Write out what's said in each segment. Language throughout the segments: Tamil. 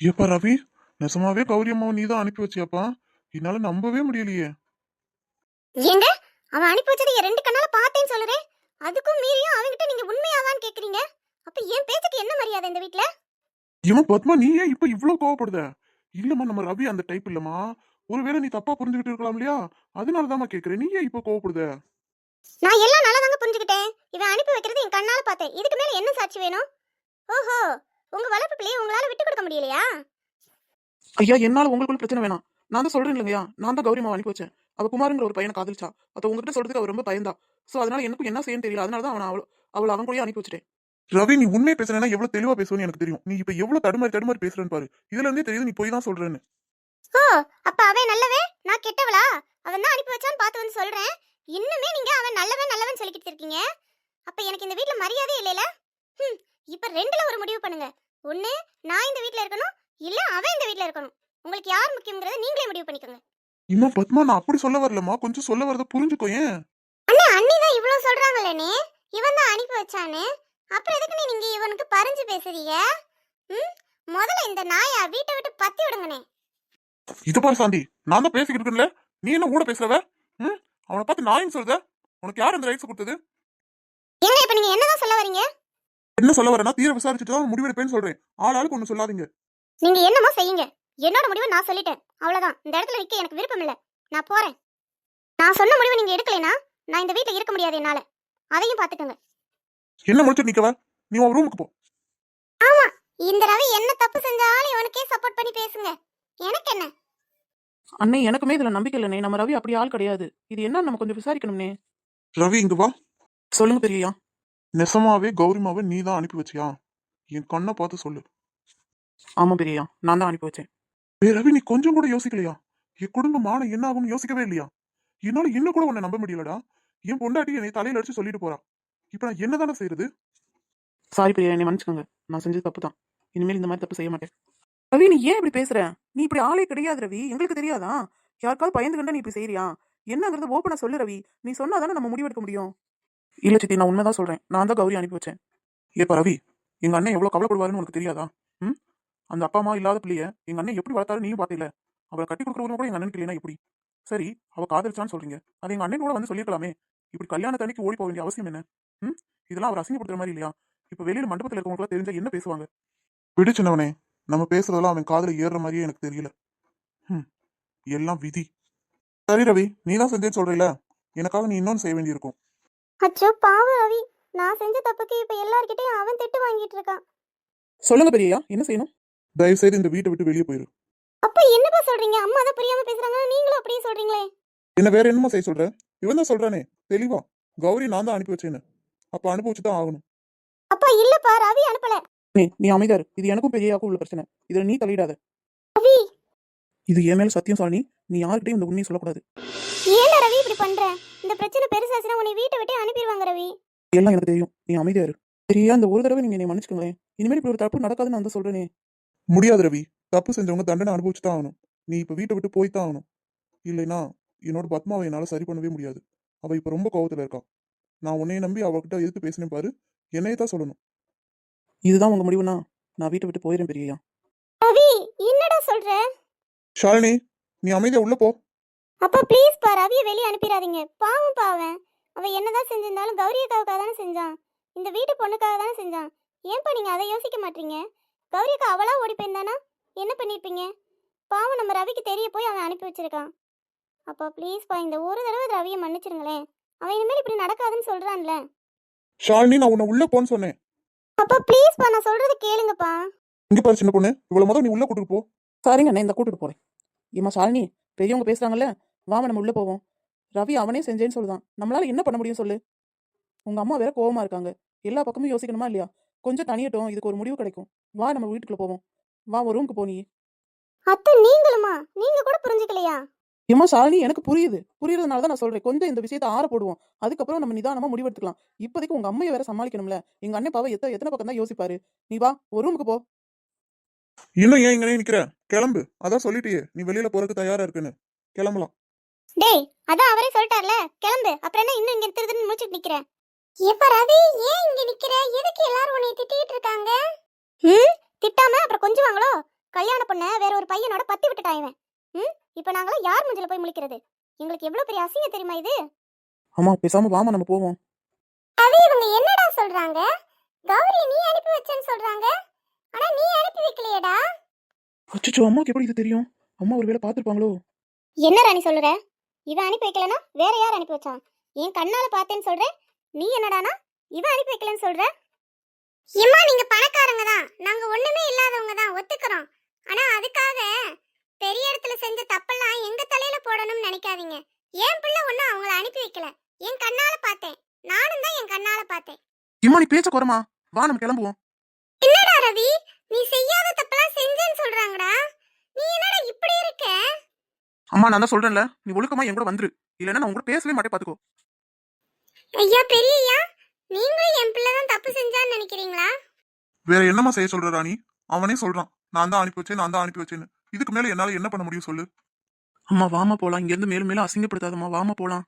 ஏப்பா ரவி? நெசமாவே கௌரி அம்மாவை நீ தான் அனுப்பி வச்சியாப்பா? என்னால நம்பவே முடியலையே. ஏங்க? அவன் அனுப்பி வச்சதை என் ரெண்டு கண்ணால பார்த்தேன்னு சொல்லுறேன். அதுக்கும் மீறியும் அவன்கிட்ட நீங்க உண்மையாவான்னு கேக்குறீங்க. அப்ப என் பேச்சுக்கு என்ன மரியாதை இந்த வீட்ல? இவன் பத்மா நீ ஏன் இப்ப இவ்ளோ கோவப்படுத? இல்லம்மா நம்ம ரவி அந்த டைப் இல்லம்மா. ஒருவேளை நீ தப்பா புரிஞ்சுக்கிட்டு இருக்கலாம் இல்லையா? அதனாலதாம்மா கேக்குறேன். நீ ஏன் இப்ப கோவப்படுத? நான் எல்லாம் நல்லா தாங்க புரிஞ்சுக்கிட்டேன். இவன் அனுப்பி வைக்கிறது என் கண்ணால பார்த்தேன். இதுக்கு மேல என்ன சாட்சி வேணும்? ஓஹோ! உங்க வளர்ப்பு பிள்ளையை உங்களால விட்டு கொடுக்க முடியலையா? ஐயா என்னால உங்களுக்குள்ள பிரச்சனை வேணாம். நான் தான் சொல்றேன் இல்லையா? நான் தான் கௌரி மாவை அனுப்பி வச்சேன். அவ குமாருங்கிற ஒரு பையனை காதலிச்சா. அத உங்ககிட்ட சொல்றதுக்கு அவர் ரொம்ப பயந்தா. சோ அதனால எனக்கும் என்ன செய்யணும் தெரியல. அதனால தான் அவன் அவள் அவளை அவன் கூடயே அனுப்பி வச்சிட்டேன். ரவி நீ உண்மையை பேசுறேன்னா எவ்வளவு தெளிவா பேசுவேன்னு எனக்கு தெரியும். நீ இப்ப எவ்வளவு தடுமாறி தடுமாறி பேசுறேன்னு பாரு. இதுல இருந்தே தெரியுது நீ போய் தான் சொல்றேன்னு. ஓ அப்ப அவன் நல்லவே? நான் கெட்டவளா? அவன் தான் அனுப்பி வச்சான்னு பார்த்து வந்து சொல்றேன். இன்னுமே நீங்க அவன் நல்லவன் நல்லவன் சொல்லிக்கிட்டு இருக்கீங்க. அப்ப எனக்கு இந்த வீட்ல மரியாதை இல்லைல? ஹம், இப்ப ரெண்டுல ஒரு முடிவு பண்ணுங்க. ஒண்ணு நான் இந்த வீட்ல இருக்கணும். இல்ல அவன் இந்த வீட்ல இருக்கணும். உங்களுக்கு யார் முக்கியங்கிறத நீங்களே முடிவு பண்ணிக்கோங்க. இன்னும் பத்மா நான் அப்படி சொல்ல வரலம்மா. கொஞ்சம் சொல்ல வரத புரிஞ்சுக்கோ ஏன்? அண்ணே அண்ணி தான் இவ்வளவு சொல்றாங்களே இவன் தான் அனுப்பி வச்சானே அப்புறம் எதுக்கு நீங்க இவனுக்கு பறிஞ்சு பேசுறீங்க? ம்? முதல்ல இந்த நாயா வீட்டை விட்டு பத்தி விடுங்கண்ணே. இது பாரு சாந்தி. நான் தான் பேசிக்கிட்டு இருக்கேன்ல. நீ என்ன கூட பேசுறவ? ம்? அவனை பார்த்து நாயின்னு சொல்றத உனக்கு யார் அந்த ரைட்ஸ் கொடுத்தது? ஏங்க இப்ப நீங்க என்னதான் சொல்ல வரீங்க? என்ன சொல்ல வரேன்னா தீர விசாரிச்சுட்டு தான் முடிவெடுப்பேன்னு சொல்றேன். ஆள் ஆளுக்கு ஒண்ணு சொல்லாதீங்க. நீங்க என்னமோ செய்யுங்க. என்னோட முடிவை நான் சொல்லிட்டேன். அவ்வளவுதான். இந்த இடத்துல நிக்க எனக்கு விருப்பம் இல்ல. நான் போறேன். நான் சொன்ன முடிவை நீங்க எடுக்கலைனா நான் இந்த வீட்ல இருக்க முடியாது என்னால. அதையும் பாத்துக்கோங்க. என்ன முடிச்சு நிக்கவ? நீ உன் ரூமுக்கு போ. ஆமா. இந்த ரவி என்ன தப்பு செஞ்சாலும் இவனுக்கே சப்போர்ட் பண்ணி பேசுங்க. எனக்கு என்ன? அண்ணே எனக்குமே இதுல நம்பிக்கை இல்லைனே நம்ம ரவி அப்படி ஆள் கிடையாது. இது என்ன நம்ம கொஞ்சம் விசாரிக்கணும்னே ரவி இங்க வா. சொல்லுங்க பெரியயா நெசமாவே கௌரிமாவை நீ தான் அனுப்பி வச்சியா? என் கண்ணை பார்த்து சொல்லு. ஆமா பெரியயா நான் தான் அனுப்பி வச்சேன். ஏய் ரவி நீ கொஞ்சம் கூட யோசிக்கலையா? என் குடும்ப மானம் என்ன ஆகும்னு யோசிக்கவே இல்லையா? என்னால இன்னும் கூட உன்னை நம்ப முடியலடா. என் பொண்டாட்டி என்னை தலையில அடிச்சு சொல்லிட்டு போறா. இப்ப நான் என்னதானே செய்யறது சாரி பெரியா என்னை மன்னிச்சுக்கோங்க. நான் செஞ்சது தப்பு தான். இனிமேல் இந்த மாதிரி தப்பு செய்ய மாட்டேன். ரவி நீ ஏன் இப்படி பேசுற? நீ இப்படி ஆளே கிடையாது ரவி. எங்களுக்கு தெரியாதா? யாருக்காவது பயந்து கண்டா நீ இப்படி செய்யறியா என்னங்கிறது ஓப்பனா சொல்லு ரவி. நீ சொன்னாதானே நம்ம முடிவெடுக்க முடியும். இல்ல சித்தி நான் உண்மைதான் சொல்றேன். நான் தான் கௌரி அனுப்பி வச்சேன். ஏப்பா ரவி எங்க அண்ணன் எவ்வளவு கவலைப்படுவாருன்னு உனக்கு தெரியாதா? ம்? அந்த அப்பா அம்மா இல்லாத பிள்ளைய எங்க அண்ணன் எப்படி வளர்த்தாரு நீயும் பாத்தில அவளை கட்டி கொடுக்குறவங்க கூட எங்க அண்ணனுக்கு இல்லைனா எப்படி? சரி அவ காதலிச்சான்னு சொல்றீங்க. அது எங்க அண்ணன் கூட வந்து சொல்லிருக்கலாமே இப்படி கல்யாணத்தன்னைக்கு ஓடி போக வேண்டிய அவசியம் என்ன? ம்? இதெல்லாம் அவர் அசிங்கப்படுத்துற மாதிரி இல்லையா? இப்ப வெளியில மண்டபத்துல இருக்கவங்களுக்கு தெரிஞ்சா என்ன பேசுவாங்க? விடு சின்னவனே நம்ம பேசுறதெல்லாம் அவன் காதில் ஏறுற மாதிரியே எனக்கு தெரியல. ம் எல்லாம் விதி. சரி ரவி நீ தான் செஞ்சேன்னு சொல்றீல எனக்காக நீ இன்னொன்னு செய்ய வேண்டியிருக்கும். அச்சோ பாவம் ரவி. நான் செஞ்ச தப்புக்கு இப்ப எல்லார்கிட்டயும் அவன் திட்டு வாங்கிட்டு இருக்கான். சொல்லுங்க பெரியயா என்ன செய்யணும்? தயவு செய்து இந்த வீட்டை விட்டு வெளியே போயிரு. அப்ப என்னப்பா சொல்றீங்க? அம்மா தான் புரியாம பேசுறாங்க நீங்களும் அப்படியே சொல்றீங்களே. என்ன வேற என்னமா செய்ய சொல்ற? இவன் தான் சொல்றானே. தெளிவா. கௌரி நான் தான் அனுப்பி வச்சேன்னு. அப்ப அனுபவிச்சு தான் ஆகணும். அப்பா இல்லப்பா ரவி அனுப்பல. நீ நீ அமைதியாரு. இது எனக்கும் பெரியாக்கும் உள்ள பிரச்சனை. இதுல நீ தலையிடாத ரவி! இது என் மேல சத்தியம் சாலினி நீ யார்கிட்டயும் இந்த உண்மையை சொல்லக்கூடாது. ஏன்டா ரவி இப்படி பண்ற? இந்த பிரச்சனை பெருசாச்சுன்னா உன்னை வீட்டை விட்டு அனுப்பிடுவாங்க ரவி. எல்லாம் எனக்கு தெரியும். நீ அமைதியாரு சரியா? இந்த ஒரு தடவை நீங்க என்னை மன்னிச்சுக்கோங்களேன். இனிமேல் இப்படி ஒரு தப்பு நடக்காதுன்னு நான் தான் சொல்றேனே. முடியாது ரவி. தப்பு செஞ்சவங்க தண்டனை அனுபவிச்சு தான் ஆகணும். நீ இப்ப வீட்டை விட்டு போய் தான் ஆகணும். இல்லைன்னா என்னோட பத்மாவை என்னால சரி பண்ணவே முடியாது. அவ இப்ப ரொம்ப கோவத்துல இருக்கா. நான் உன்னைய நம்பி அவகிட்ட எதுக்கு பேசினேன் பாரு. என்னைய தான் சொல்லணும். இதுதான் உங்க முடிவுனா நான் வீட்டை விட்டு போயிடுறேன் பெரியயா ரவி என்னடா சொல்ற? ஷாலினி நீ அமைதியா உள்ள போ. அப்பா ப்ளீஸ் பா ரவியை வெளியே அனுப்பிடாதீங்க. பாவம் பாவன் அவ என்னதான் செஞ்சிருந்தாலும் கௌரி அக்காவுக்காக தானே செஞ்சான். இந்த வீட்டு பொண்ணுக்காக தானே செஞ்சான். ஏன்பா நீங்க அதை யோசிக்க மாட்டீங்க? கௌரி அக்கா அவளா ஓடி போயிருந்தானா என்ன? பண்ணிருப்பீங்க? பாவம் நம்ம ரவிக்கு தெரிய போய் அவன் அனுப்பி வச்சிருக்கான். அப்பா ப்ளீஸ் பா இந்த ஒரு தடவை ரவியை மன்னிச்சிருங்களேன். அவன் இனிமேல் இப்படி நடக்காதுன்னு சொல்றான்ல. ஷாலினி நான் உன்னை உள்ள போன்னு சொன்னேன். அப்பா ப்ளீஸ் பா நான் சொல்றது கேளுங்கப்பா. இங்க பாரு சின்ன பொண்ணு. இவ்வளவு முதல் நீ உள்ள கூட்டிட்டு போ. சரிங்க நான் இந்த கூட்டிட்டு போறேன். ஏமா ஷாலினி பெரியவங்க பேசுறாங்கல்ல? வாம நம்ம உள்ள போவோம். ரவி அவனே செஞ்சேன்னு சொல்லுதான். நம்மளால என்ன பண்ண முடியும் சொல்லு? உங்க அம்மா வேற கோவமா இருக்காங்க. எல்லா பக்கமும் யோசிக்கணுமா இல்லையா? கொஞ்சம் தனியட்டும். இதுக்கு ஒரு முடிவு கிடைக்கும். வா நம்ம வீட்டுக்குள்ள போவோம். வா ஒரு ரூமுக்கு போ நீ. அத்தை நீங்களுமா? நீங்க கூட புரிஞ்சுக்கலையா? ஏமா ஷாலினி எனக்கு புரியுது. புரியுறதுனால தான் நான் சொல்றேன். கொஞ்சம் இந்த விஷயத்தை ஆற போடுவோம். அதுக்கப்புறம் நம்ம நிதானமா முடிவெடுத்துக்கலாம். இப்போதைக்கு உங்க அம்மையை வேற சமாளிக்கணும்ல. எங்க அண்ணன் பாவ எத்தனை எத்தனை பக்கம் தான் யோசிப்பாரு. நீ வா ஒரு ரூமுக்கு போ. இன்னும் ஏன் இங்கே நிக்கிற? கிளம்பு. அதான் சொல்லிட்டியே. நீ வெளியில போறதுக்கு தயாரா இருக்குன்னு. கிளம்பலாம். டேய் அதான் அவரே சொல்லிட்டார்ல. கிளம்பு. அப்புறம் என்ன இன்னும் இங்க திருதுன்னு முடிச்சிட்டு நிக்கிற? எப்ப ரவி ஏன் இங்க நிக்கிற? எதுக்கு எல்லாரும் உன்னை திட்டிட்டு இருக்காங்க? ம்? திட்டாம? அப்புறம் கொஞ்சம் வாங்களோ கல்யாண பொண்ணை வேற ஒரு பையனோட பத்தி விட்டுட்டான் இவன். ம்? இப்போ நாங்களாம் யார் மூஞ்சில போய் முழிக்கிறது? எங்களுக்கு எவ்வளவு பெரிய அசிங்கம் தெரியுமா இது? அம்மா பேசாம வாமா நம்ம போவோம். அது இவங்க என்னடா சொல்றாங்க? கௌரி நீ அனுப்பி வச்சேன்னு சொல்றாங்க. ஆனா நீ அனுப்பி வைக்கலையேடா. அச்சோ அம்மாக்கு எப்படி இது தெரியும்? அம்மா ஒரு வேளை பார்த்துருப்பாங்களோ? என்ன ராணி சொல்லுற? இவன் அனுப்பி வைக்கலனா வேற யார் அனுப்பி வச்சான் என் கண்ணால பார்த்தேன்னு சொல்றேன் நீ என்னடானா? இவன் அனுப்பி வைக்கலன்னு சொல்ற? இம்மா நீங்க பணக்காரங்க தான். நாங்க ஒண்ணுமே இல்லாதவங்க தான். ஒத்துக்கிறோம். ஆனா அதுக்காக பெரிய இடத்துல செஞ்ச தப்பெல்லாம் எங்க தலையில போடணும்னு நினைக்காதீங்க. என் பிள்ளை ஒண்ணும் அவங்கள அனுப்பி வைக்கல. என் கண்ணால பார்த்தேன். நானும் தான் என் கண்ணால பார்த்தேன். இம்மா நீ பேச்ச குறமா வா நம்ம கிளம்புவோம். என்னடா ரவி? நீ செய்யாத தப்பெல்லாம் செஞ்சேன்னு சொல்றாங்கடா நீ என்னடா இப்படி இருக்க அம்மா நான் தான் சொல்றேன்ல. நீ ஒழுக்கமா என் கூட வந்துரு. இல்லைன்னா நான் கூட பேசவே மாட்டேன் பாத்துக்கோ. ஐயா பெரியய்யா நீங்களும் என் பிள்ளை தான் தப்பு செஞ்சான்னு நினைக்கிறீங்களா? வேற என்னம்மா செய்ய சொல்ற ராணி? அவனே சொல்றான். நான் தான் அனுப்பி வச்சேன் நான் தான் அனுப்பி வச்சேன்னு. இதுக்கு மேல என்னால என்ன பண்ண முடியும் சொல்லு. அம்மா வாமா போலாம். இங்க இருந்து மேலும் மேலும் அசிங்கப்படுத்தாதம்மா. வாமா போலாம்.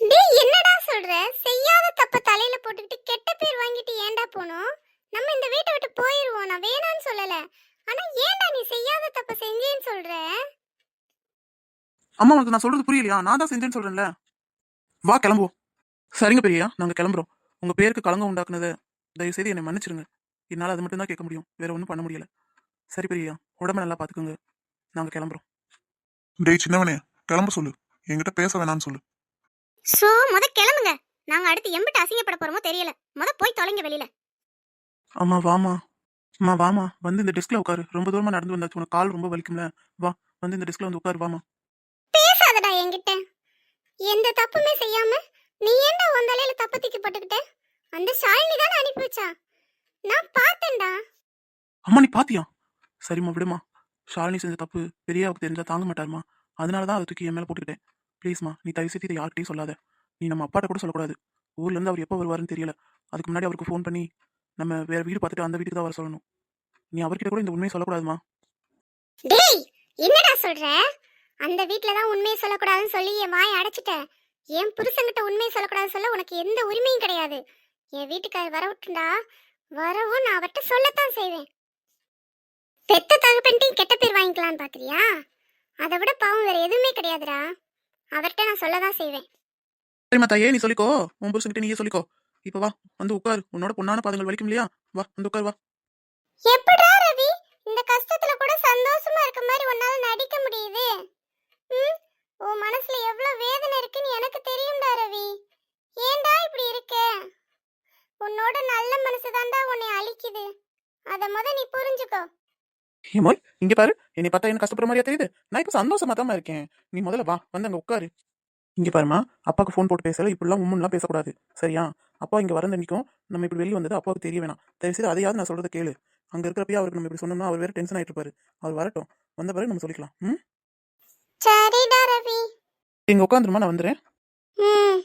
டேய் என்னடா சொல்ற செய்யாத தப்ப தலையில போட்டுக்கிட்டு கெட்ட பேர் வாங்கிட்டு ஏன்டா போனோம் நம்ம இந்த வீட்டை விட்டு போயிருவோம் நான் வேணான்னு சொல்லல ஆனா ஏன்டா நீ செய்யாத தப்ப செஞ்சேன்னு சொல்ற அம்மா உனக்கு நான் சொல்றது புரியலையா? நான் தான் செஞ்சேன்னு சொல்றேன்ல. வா கிளம்புவோம் சரிங்க பெரியா நாங்க கிளம்புறோம். உங்க பேருக்கு களங்கம் உண்டாக்குனதை தயவு செய்து என்னை மன்னிச்சிருங்க. என்னால அது மட்டும் தான் கேட்க முடியும். வேற ஒன்றும் பண்ண முடியல. சரி பெரியா உடம்ப நல்லா பாத்துக்கோங்க. நாங்க கிளம்புறோம். டேய் சின்னவனே கிளம்ப சொல்லு. என்கிட்ட பேச வேணாம்னு சொல்லு. சோ முத கிளம்புங்க. நாங்க அடுத்து எம்பிட்டு அசிங்கப்பட போறோமோ தெரியல. முத போய் தொலைங்க வெளியில. அம்மா வாமா அம்மா வாமா வந்து இந்த டெஸ்க்ல உட்காரு. ரொம்ப தூரமா நடந்து வந்தாச்சு. உனக்கு கால் ரொம்ப வலிக்கும்ல. வா வந்து இந்த டெஸ்க்ல வந்து உட்காரு. வாமா பேசாதடா என்கிட்ட. எந்த தப்புமே செய்யாம நீ ஏன்டா உன் தலையில தப்பு தூக்கி போட்டுக்கிட்ட? அந்த ஷாலினி தானே அனுப்பி வச்சா? நான் பார்த்தேன்டா. அம்மா நீ பாத்தியா? சரிம்மா விடுமா. ஷாலினி செஞ்ச தப்பு பெரியாவுக்கு தெரிஞ்சா தாங்க மாட்டாருமா. அதனால தான் அதை தூக்கி என் மேலே போட்டுக்கிட்டேன். ப்ளீஸ்மா நீ தயவு செய்து இதை யார்கிட்டையும் சொல்லாத. நீ நம்ம அப்பாட்ட கூட சொல்லக்கூடாது. ஊர்ல இருந்து அவர் எப்போ வருவாருன்னு தெரியல. அதுக்கு முன்னாடி அவருக்கு ஃபோன் பண்ணி நம்ம வேற வீடு பார்த்துட்டு அந்த வீட்டுக்கு தான் வர சொல்லணும். நீ அவர்கிட்ட கூட இந்த உண்மையை சொல்லக்கூடாதுமா. டேய் என்னடா சொல்ற? அந்த வீட்ல தான் உண்மையை சொல்லக்கூடாதுன்னு சொல்லி என் வாயை அடைச்சிட்ட. என் புருஷன்கிட்ட உண்மையை சொல்லக்கூடாதுன்னு சொல்ல உனக்கு எந்த உரிமையும் கிடையாது. என் வீட்டுக்காரர் வர விட்டுண்டா வரவும் நான் அவர்கிட்ட சொல்லத்தான் செய்வேன். பெத்த தகப்பன்ட்டையும் கெட்ட பேர் வாங்கிக்கலான்னு பாக்குறியா? அதை விட பாவம் வேற எதுவுமே கிடையாதுடா. அவர்கிட்ட நான் சொல்லதான் செய்வேன். சரிம்மா தாயே நீ சொல்லிக்கோ. உன் புருஷன்கிட்ட நீயே சொல்லிக்கோ. இப்போ வா வந்து உட்காரு. உன்னோட பொண்ணான பாதங்கள் வலிக்கும் இல்லையா? வா வந்து உட்காரு வா. எப்படா ரவி? இந்த கஷ்டத்துல கூட சந்தோஷமா இருக்க மாதிரி உன்னால நடிக்க முடியுது. உன் மனசுல எவ்வளவு வேதனை இருக்குன்னு எனக்கு தெரியும்டா ரவி. ஏன்டா இப்படி இருக்க? உன்னோட நல்ல மனசு தான்டா உன்னை அழிக்குது. அத முத நீ புரிஞ்சுக்கோ. ஏமோய் இங்க பாரு. என்னை பார்த்தா என்ன கஷ்டப்படுற மாதிரியா தெரியுது. நான் இப்போ சந்தோஷமா தான் இருக்கேன். நீ முதல்ல வா வந்து அங்க உட்காரு. இங்க பாருமா அப்பாவுக்கு ஃபோன் போட்டு பேசல. இப்படிலாம் உம்முன்லாம் பேசக்கூடாது. சரியா? அப்பா இங்க வரந்த நிற்கும் நம்ம இப்படி வெளியே வந்தது அப்பாவுக்கு தெரிய வேணாம். தயவுசெய்து அதையாவது நான் சொல்றதை கேளு. அங்க இருக்கிறப்பயே அவருக்கு நம்ம இப்படி சொன்னோம்னா அவர் வேற டென்ஷன் ஆயிட்டு இருப்பாரு அவர் வரட்டும். வந்த பிறகு நம்ம சொல்லிக்கலாம். ம்? சரிடா ரவி. இங்க உட்காந்துருமா நான் வந்துடுறேன் ம்.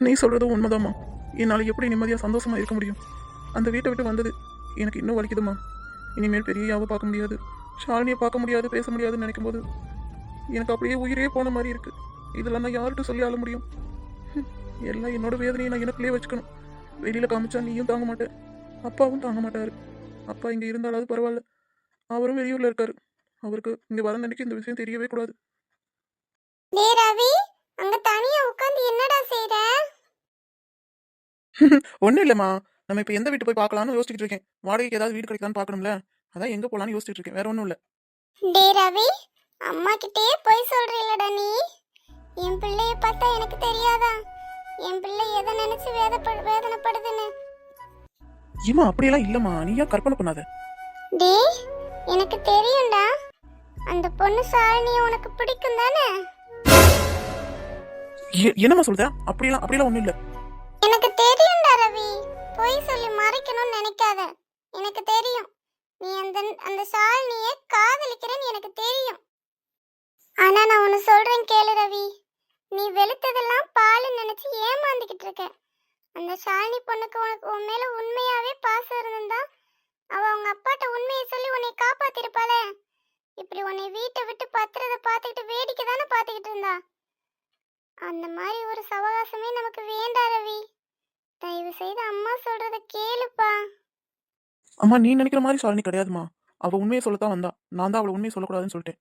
நீ சொல்றதும் உண்மைதாம்மா. என்னால் எப்படி நிம்மதியாக சந்தோஷமா இருக்க முடியும்? அந்த வீட்டை விட்டு வந்தது எனக்கு இன்னும் வலிக்குதுமா இனிமேல் பெரியாவை பார்க்க முடியாது. ஷாலினியை பார்க்க முடியாது பேச முடியாதுன்னு நினைக்கும் போது எனக்கு அப்படியே உயிரே போன மாதிரி இருக்கு. இதெல்லாம் நான் யார்கிட்ட சொல்லி ஆள முடியும்? எல்லாம் என்னோட வேதனையை நான் எனக்குள்ளே வச்சுக்கணும். வெளியில காமிச்சா நீயும் தாங்க மாட்டேன் அப்பாவும் தாங்க மாட்டாரு. அப்பா இங்க இருந்தாலாவது பரவாயில்ல. அவரும் வெளியூர்ல இருக்காரு. அவருக்கு இங்க வர நினைக்க இந்த விஷயம் தெரியவே கூடாது. டேய் ரவி அங்க தனியா உட்கார்ந்து என்னடா செய்ற? ஒன்றும் இல்லைம்மா. நம்ம இப்போ எந்த வீட்டு போய் பார்க்கலாம்னு யோசிச்சுட்டு இருக்கேன். வாடகைக்கு ஏதாவது வீடு கிடைக்குதான்னு பார்க்கணும்ல அதான் எங்கே போகலான்னு யோசிச்சுட்டு இருக்கேன். வேற ஒன்றும் இல்லை. டேய் ரவி அம்மா கிட்டே போய் சொல்றீலடா நீ. என் பிள்ளைய பார்த்தா எனக்கு தெரியாதா? என் பிள்ளை எதை நினைச்சு வேதப்படு வேதனைப்படுதுன்னு. ஏமா அப்படியெல்லாம் இல்லைம்மா. நீயா கற்பனை பண்ணாத? டேய் எனக்கு தெரியும்டா. அந்த பொண்ணு சாலினிய உனக்கு பிடிக்கும் தானே? என்னம்மா சொல்ற? அப்படியெல்லாம் அப்படியெல்லாம் ஒண்ணும் இல்ல. எனக்கு தெரியும்டா ரவி. பொய் சொல்லி மறைக்கணும்னு நினைக்காத. எனக்கு தெரியும். நீ அந்த அந்த சாலினிய காதலிக்கிறேன்னு எனக்கு தெரியும். ஆனா நான் ஒன்னு சொல்றேன் கேளு ரவி. நீ வெளுத்ததெல்லாம் பாலுன்னு நினைச்சு ஏமாந்துக்கிட்டு இருக்க. அந்த ஷாலினி பொண்ணுக்கு உனக்கு உன் மேல உண்மையாவே பாசம் இருந்தா அவ அவங்க அப்பாட்ட உண்மையை சொல்லி உன்னை காப்பாத்திருப்பாளே. இப்படி உன்னை வீட்டை விட்டு பத்துறத பார்த்துக்கிட்டு வேடிக்கை தானே பார்த்துக்கிட்டு இருந்தா? அந்த மாதிரி ஒரு சவகாசமே நமக்கு வேண்டாம் ரவி. தயவு செய்து அம்மா சொல்றத கேளுப்பா. அம்மா நீ நினைக்கிற மாதிரி ஷாலினி கிடையாதுமா. அவ உண்மையை சொல்லத்தான் வந்தா. நான் தான் அவளை உண்மையை சொல்லக்கூடாதுன்னு சொல்லிட்டேன்.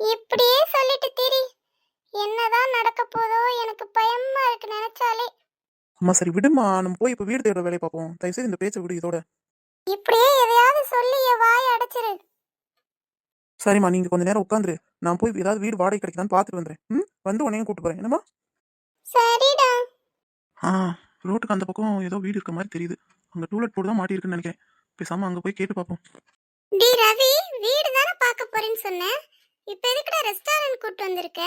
இப்படியே சொல்லிட்டு திரி. என்னதான் நடக்க போதோ எனக்கு பயமா இருக்கு நினைச்சாலே. அம்மா சரி விடுமா. நம்ம போய் இப்போ வீடு தேடுற வேலையை பார்ப்போம். தயவுசெய்து இந்த பேச்சை விடு இதோட. இப்படியே எதையாவது சொல்லி என் வாய் அடைச்சிரு. சரிம்மா நீங்க கொஞ்ச நேரம் உட்காந்துரு. நான் போய் ஏதாவது வீடு வாடகை கிடைக்குதான்னு பார்த்துட்டு வந்துடுறேன். ம்? வந்து உன்னையும் கூட்டு போறேன். என்னம்மா? சரிடா. ஆ ரோட்டுக்கு அந்த பக்கம் ஏதோ வீடு இருக்க மாதிரி தெரியுது. அங்க டூலெட் போர்டு தான் மாட்டியிருக்குன்னு நினைக்கிறேன். பேசாம அங்க போய் கேட்டு பார்ப்போம். டி ரவி வீடு தானே பார்க்க போறேன்னு சொன்னேன் இப்போ எதுக்குடா ரெஸ்டாரண்ட் கூட்டு வந்திருக்க?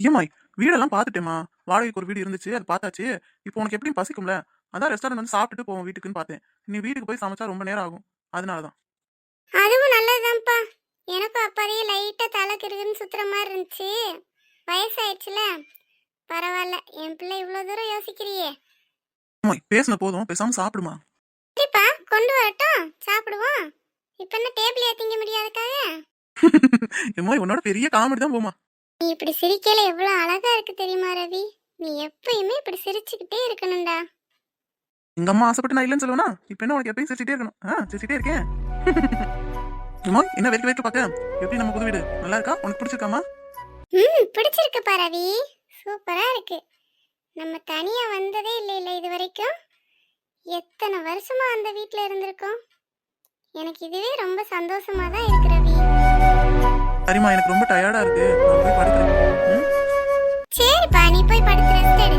ஏமாய் வீடெல்லாம் பார்த்துட்டேம்மா. வாடகைக்கு ஒரு வீடு இருந்துச்சு அது பார்த்தாச்சு. இப்போ உனக்கு எப்படியும் பசிக்கும்ல? அதான் ரெஸ்டாரண்ட் வந்து சாப்பிட்டுட்டு போவோம் வீட்டுக்குன்னு பார்த்தேன். நீ வீட்டுக்கு போய் சமைச்சா ரொம்ப நேரம் ஆகும். அதனால தான் அதுவும் நல்லதுதான்ப்பா. எனக்கும் அப்பாதையே லைட்டா தலை கிருகுன்னு சுத்துற மாதிரி இருந்துச்சு. வயசாயிடுச்சுல? பரவாயில்ல. என் பிள்ளை இவ்வளோ தூரம் யோசிக்கிறியே. பேசின போதும். பேசாம சாப்பிடுமா? சரிப்பா கொண்டு வரட்டும். சாப்பிடுவோம். இப்போ என்ன டேபிள் ஏத்திங்க முடியாதுக்காக? ஏம்மா உன்னோட பெரிய காமெடி தான் போமா நீ இப்படி சிரிக்கையில எவ்வளோ அழகா இருக்கு தெரியுமா ரவி? நீ எப்பயுமே இப்படி சிரிச்சுக்கிட்டே இருக்கணும்டா. எங்க அம்மா ஆசைப்பட்டு நான் இல்லைன்னு சொல்லுவேனா? இப்போ என்ன உனக்கு எப்பயும் சிரிச்சிட்டே இருக்கணும்? ஆ சிரிச்சிட்டே இருக்கேன். ஏம்மா என்ன வெறுக்க வெறுக்க பார்க்க? எப்படி நம்ம புது வீடு? நல்லா இருக்கா? உனக்கு பிடிச்சிருக்காமா? ம் பிடிச்சிருக்குப்பா ரவி. சூப்பரா இருக்கு. நம்ம தனியா வந்ததே இல்லை இல்லை இது வரைக்கும். எத்தனை வருஷமா அந்த வீட்டில் இருந்திருக்கோம்? எனக்கு இதுவே ரொம்ப சந்தோஷமா தான் இருக்கு ரவி. சரிம்மா எனக்கு ரொம்ப டயர்டா இருக்கு. நான் போய் படுக்கிறேன். சரிப்பா நீ போய் படுத்து ரெஸ்ட் எடு.